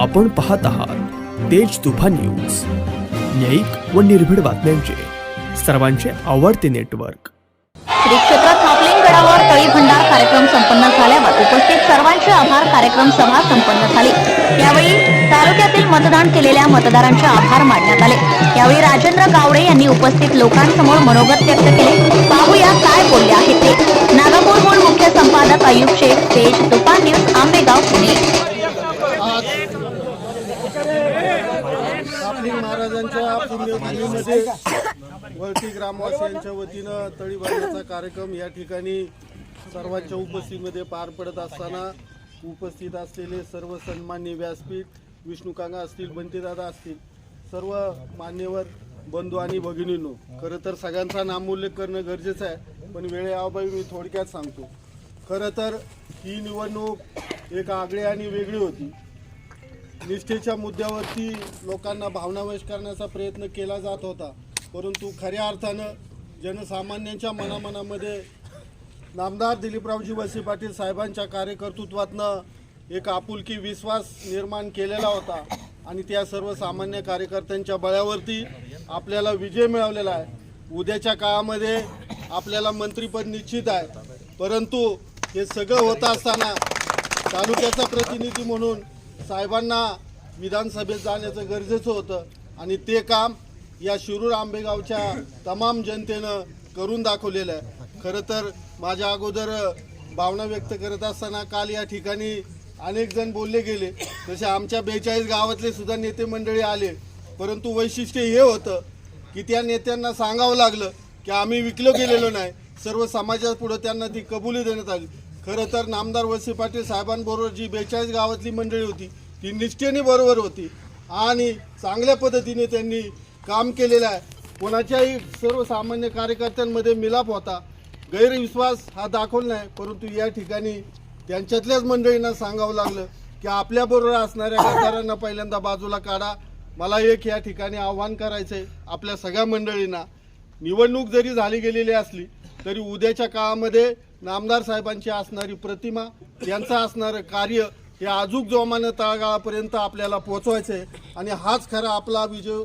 आपण पाहत आहात तेज तुफा न्यूज. न्यायिक व निर्भीड बातम्यांचे. सर्वांचे आवडते नेटवर्क. श्री क्षेत्र थापलिंग गडावर तळी भंडार कार्यक्रम संपन्न झाल्यावर उपस्थित सर्वांचे आभार. कार्यक्रम सभा संपन्न झाली. यावेळी तालुक्यातील मतदान केलेल्या मतदारांचे आभार मानण्यात आले. यावेळी राजेंद्र गावडे यांनी उपस्थित लोकांसमोर मनोगत व्यक्त केले. पाहूया काय बोलले आहेत ते. नागापूरहून मुख्य संपादक अयुब शेख तेज तुफान न्यूज आंबेगाव पुणे. कापलिंग महाराजांच्या पुण्यभूमीमध्ये वळती ग्रामवासियांच्या वतीनं तळी बांधण्याचा कार्यक्रम या ठिकाणी सर्वांच्या उपस्थितीमध्ये पार पडत असताना उपस्थित असलेले सर्व सन्मान्य व्यासपीठ विष्णुकांगा असतील बंटीदादा असतील सर्व मान्यवर बंधू आणि भगिनींनो खरं तर सगळ्यांचा नामोल्लेख करणं गरजेचं आहे पण वेळेअभावी मी थोडक्यात सांगतो. खरं तर ही निवडणूक एक आगळी आणि वेगळी होती. निष्ठेच्या मुद्द्यावरती लोकांना भावनावेश करण्याचा प्रयत्न केला जात होता. परंतु खऱ्या अर्थानं जनसामान्यांच्या मनामनामध्ये नामदार दिलीपरावजी वसी पाटील साहेबांच्या कार्यकर्तृत्वातनं एक आपुलकी विश्वास निर्माण केलेला होता आणि त्या सर्वसामान्य कार्यकर्त्यांच्या बळावरती आपल्याला विजय मिळवलेला आहे. उद्याच्या काळामध्ये आपल्याला मंत्रीपद निश्चित आहे. परंतु हे सगळं होत असताना तालुक्याचा प्रतिनिधी म्हणून साहेबांना विधानसभेत जाण्याचं गरजेचं होतं आणि ते काम या शिरूर आंबेगावच्या तमाम जनतेनं करून दाखवलेलं आहे. खरं तर माझ्या अगोदर भावना व्यक्त करत असताना काल या ठिकाणी अनेक जण बोलले गेले. तसे आमच्या बेचाळीस गावातले सुद्धा नेते मंडळी आले. परंतु वैशिष्ट्य हे होतं की त्या नेत्यांना सांगावं लागलं की आम्ही विकलो गेलेलो नाही. सर्व समाजापुढं त्यांना ती कबुली देण्यात आली. खरं तर नामदार वसी पाटील साहेबांबरोबर जी बेचाळीस गावातली मंडळी होती ती निष्ठेने बरोबर होती. आणि चांगल्या पद्धतीने त्यांनी काम केलेलं आहे. कोणाच्याही सर्वसामान्य कार्यकर्त्यांमध्ये मिलाप होता. गैरविश्वास हा दाखवला नाही परंतु या ठिकाणी त्यांच्यातल्याच मंडळींना सांगावं लागलं की आपल्याबरोबर असणाऱ्या खासदारांना पहिल्यांदा बाजूला काढा. मला एक या ठिकाणी आव्हान करायचं आहे आपल्या सगळ्या मंडळींना. निवडणूक जरी झाली गेलेली असली तरी उद्याच्या काळामध्ये नामदार साहेबांची असणारी प्रतिमा यांचं असणारं कार्य हे अजूक जोमानं तळागाळापर्यंत आपल्याला पोचवायचं आहे आणि हाच खरा आपला विजय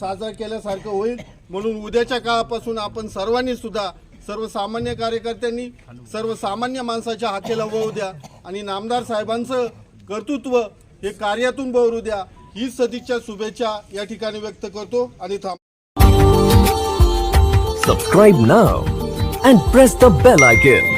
साजरा केल्यासारखं होईल म्हणून उद्याच्या काळापासून आपण सर्वांनी सुद्धा सर्वसामान्य कार्यकर्त्यांनी सर्वसामान्य माणसाच्या हाकेला वळू द्या आणि नामदार साहेबांचं कर्तृत्व हे कार्यातून बहरू द्या ही सदिच्छा शुभेच्छा या ठिकाणी व्यक्त करतो आणि थांब subscribe now and press the bell icon.